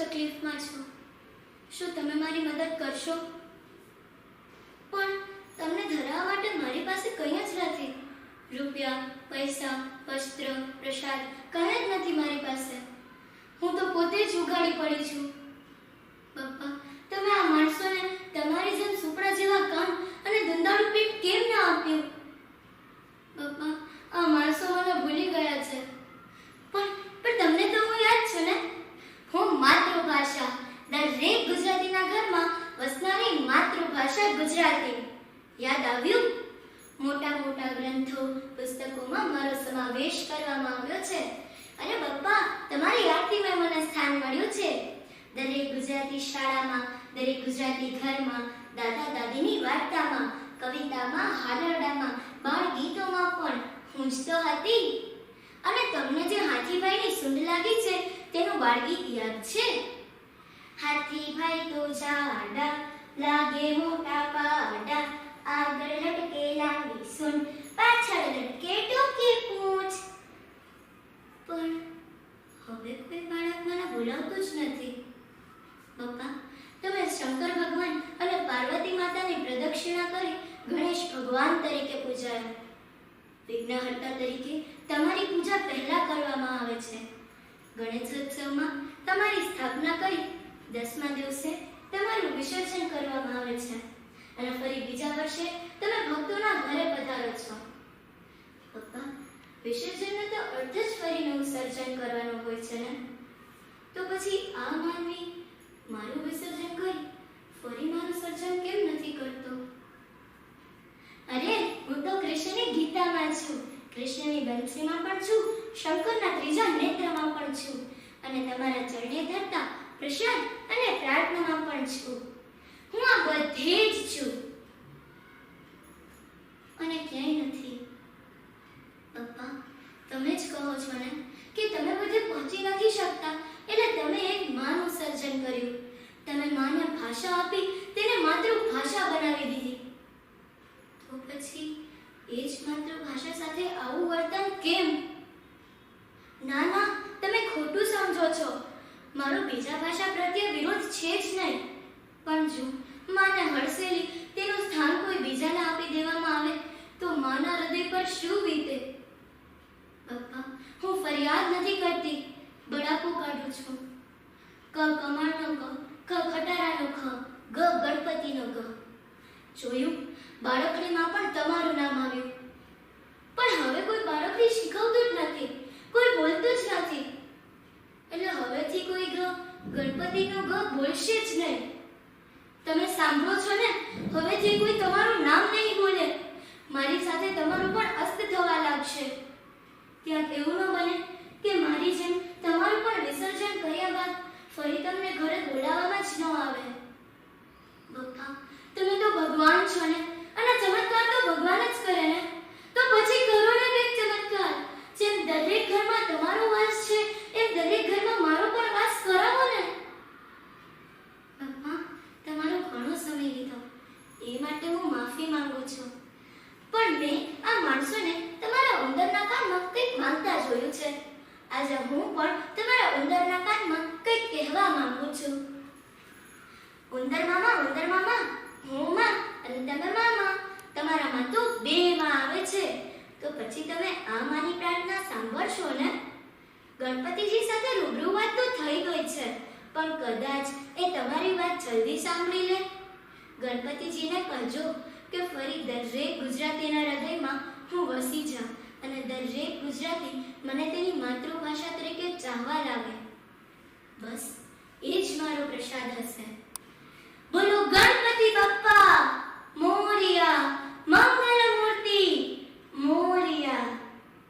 તકલીફમાં છું શું તમે મારી મદદ કરશો? પણ તમને ધરાવવા માટે મારી પાસે કંઈ જ નથી. રૂપિયા, પૈસા, વસ્ત્ર, પ્રસાદ, કંઈ જ નથી મારી પાસે. હું તો પોતે જ ઉઘાડી પડી છું. પપ્પા, તમે આ માણસોને તમારી જેમ સુપડા જેવા કામ અને ધંધાળું પેટ કેમ ના આપ્યું પપ્પા આ માણસો મને ભૂલી ગયા છે પણ પણ તમને તો હું યાદ છું ને હું માતૃભાષા દરેક ગુજરાતીના ઘરમાં વસનારી માતૃભાષા ગુજરાતી યાદ આવ્યું મોટા મોટા ગ્રંથો, પુસ્તકોમાં મારો સમાવેશ કરવામાં આવ્યો છે. અને પપ્પા, તમારી યાદથી મને સ્થાન મળ્યું છે. દરેક ગુજરાતી શાળામાં, દરેક ગુજરાતી ઘરમાં, દાદા દાદીની વાર્તામાં, કવિતામાં હાલરડામાં બાળ ગીતોમાં પણ હું જ તો હતી. અને તમને જે હાથીભાઈની સૂંઢ લાગી છે, તેનું બાળગીત યાદ છે. હાથીભાઈ તો જાડા લાગે મોટા સૂંઢ પાછળ લટકે ટૂંકી પૂંછ. પણ હવે કોઈ બાળક મને બોલાવતું જ નથી. પપ્પા, તમે શંકર ભગવાન અને પાર્વતી માતાની પ્રદક્ષિણા કરી ગણેશ ભગવાન તરીકે પૂજાયા. વિઘ્નહર્તા તરીકે તમારી પૂજા પહેલા કરવામાં આવે છે. ગણેશોત્સવમાં તમારી સ્થાપના કરી દસમા દિવસે તમારું વિસર્જન કરવામાં આવે છે. અને ફરી બીજા વર્ષે તમે ભક્તોના ઘરે પધારો છો. પપ્પા, વિસર્જનને તો અર્થ જ ફરી નવું સર્જન કરવાનું હોય છે ને? તો પછી આ માનવી મારું વિસર્જન કરી ફરી મારું સર્જન કેમ નથી કરતો? અરે, હું તો કૃષ્ણની ગીતામાં છું. કૃષ્ણની બંસીમાં પણ છું, શંકરના ત્રીજા નેત્રમાં પણ છું અને તમારા ચરણે ધરતા પ્રસાદ અને પ્રાર્થનામાં પણ છું. હું આ બધે જ છું. અને ક્યાંય નથી. પપ્પા, તમે જ કહો છો ને કે તમે બધે પહોંચી નથી શકતા. એટલે તમે એક માનું સર્જન કર્યું. તમે માને ભાષા આપી, તેને માતૃભાષા બનાવી દીધી. તો પછી એ જ માતૃભાષા સાથે આવું વર્તન કેમ? ના ના, તમે ખોટું સમજો છો. મારો બીજા ભાષા પ્રત્યે વિરોધ છે જ નહીં. પણ જો માને હડસેલી તેનું સ્થાન કોઈ બીજાને આપી દેવામાં આવે તો માના હૃદય પર શું વીતે? પપ્પા, હું ફરિયાદ નથી કરતી. બડાકો કાઢું છું. ક કમાણનો ક ક ખટારાનો ખ, ગ ગણપતિનો ગ. જોયું? બાળકડીમાં પણ તમારું નામ આવ્યું પણ હવે કોઈ બાળકડી શીખવતું જ નથી કોઈ બોલતું જ નથી એટલે હવેથી કોઈ ગ ગણપતિનો ગ બોલશે જ નહીં તમે સાંભળો છો ને? હવેથી કોઈ તમારું નામ નહીં બોલે, મારી સાથે તમારું પણ અસ્ત થવા લાગશે. ક્યાંક એવું ન બને કે મારી જેમ તમારું પણ વિસર્જન કર્યા બાદ ફરી તમને ઘરે બોલાવવામાં જ ન આવે બપ્પા તમે તો ભગવાન છો ને અને ચમત્કાર તો ભગવાન જ કરે ને તો પછી કરો ને કંઈક ચમત્કાર જેમ દરેક ઘરમાં તમારો વાસ છે એમ દરેક ઘરમાં મારો પણ વાસ કરાવો ને પપ્પા તમારો ઘણો સમય લીધો એ માટે હું માફી માંગુ છું પણ મેં આ માણસોને તમારા ઉંદરના કાનમાં કંઈક માંગતા જોયું છે આજે હું પણ તમારા ઉંદરના કાનમાં કંઈક કહેવા માંગુ છું. ઉંદર મામા ઉંદર મામા, હું માં અને તમે મામા, તમારામાં તો બે માં આવે છે. તો પછી તમે આ માની પ્રાર્થના સાંભળશો ને? ગણપતિજી સાથે રૂબરૂ વાત તો થઈ ગઈ છે, પણ કદાચ એ તમારી વાત જલ્દી સાંભળી લે. ગણપતિજીને કહેજો કે ફરી દરેક ગુજરાતીના હૃદયમાં હું વસી જાઉં. દરેક ગુજરાતી મને તેની માતૃભાષા તરીકે ચાહવા લાગે. બસ એ જ મારો પ્રસાદ હશે.